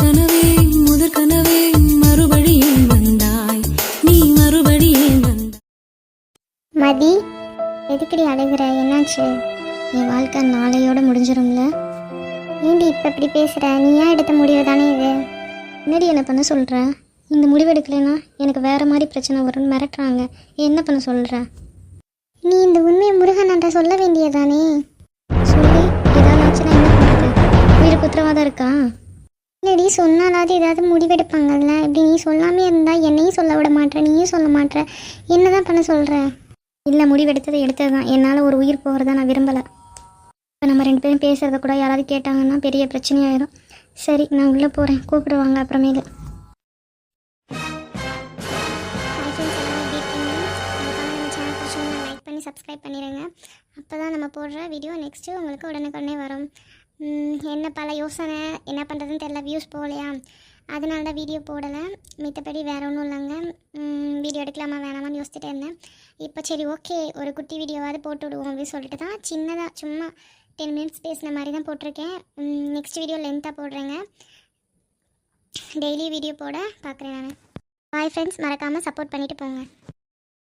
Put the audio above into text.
கனவே முதற் கனவே மறுபடியும் வந்தாய். நீ மறுபடியும் மதி எதுக்கடி அழுகிற? என்னாச்சு? என் வாழ்க்கை நாளையோட முடிஞ்சிடும்ல ஏண்டி இப்போ இப்படி பேசுகிற நீ ஏன் எடுத்த முடிவு தானே இது? என்னடி என்ன பண்ண சொல்கிற இந்த முடிவு எடுக்கலைன்னா எனக்கு வேறு மாதிரி பிரச்சனை வரும்னு மிரட்டுறாங்க. என்ன பண்ண சொல்கிற நீ இந்த உண்மையை முருகன்ன்ற சொல்ல வேண்டியதானே சொல்லி ஏதாவது ஆச்சுன்னா என்ன பண்ணுறது? உயிருக்கு உத்தரவாதம் இருக்கா? இல்லடி சொன்னாலாவது ஏதாவது முடிவெடுப்பாங்கல்ல இப்படி நீ சொல்லாமே இருந்தால் என்னையும் சொல்ல விட மாட்டேற நீயும் சொல்ல மாட்ற. என்னதான் பண்ண சொல்கிற இல்லை முடிவெடுத்தது எடுத்தது தான் என்னால் ஒரு உயிர் போகிறத நான் விரும்பலை. இப்போ நம்ம ரெண்டு பேரும் பேசுகிறத கூட யாராவது கேட்டாங்கன்னா பெரிய பிரச்சனையாயிரும். சரி நான் உள்ளே போகிறேன் கூப்பிடுவாங்க அப்புறமேலு. லைக் பண்ணி சப்ஸ்கிரைப் பண்ணிடுங்க அப்போ தான் நம்ம போடுற வீடியோ நெக்ஸ்ட்டு உங்களுக்கு உடனுக்குடனே வரும். என்ன பல யோசனை? என்ன பண்ணுறதுன்னு தெரியல வியூஸ் போகலையா? அதனால தான் வீடியோ போடலை. மித்தபடி வேறு ஒன்றும் இல்லைங்க. வீடியோ எடுக்கலாமா வேணாமான்னு யோசிச்சுட்டே இருந்தேன். இப்போ சரி ஓகே ஒரு குட்டி வீடியோவாவது போட்டு விடுவோம் அப்படின்னு சொல்லிட்டு தான் சின்னதாக சும்மா டென் மினிட்ஸ் பேசின மாதிரி தான் போட்டிருக்கேன். நெக்ஸ்ட் வீடியோ லென்த்தாக போடுறேங்க. டெய்லி வீடியோ போட பார்க்குறேன் நான். பாய் ஃப்ரெண்ட்ஸ் மறக்காமல் சப்போர்ட் பண்ணிவிட்டு போங்க.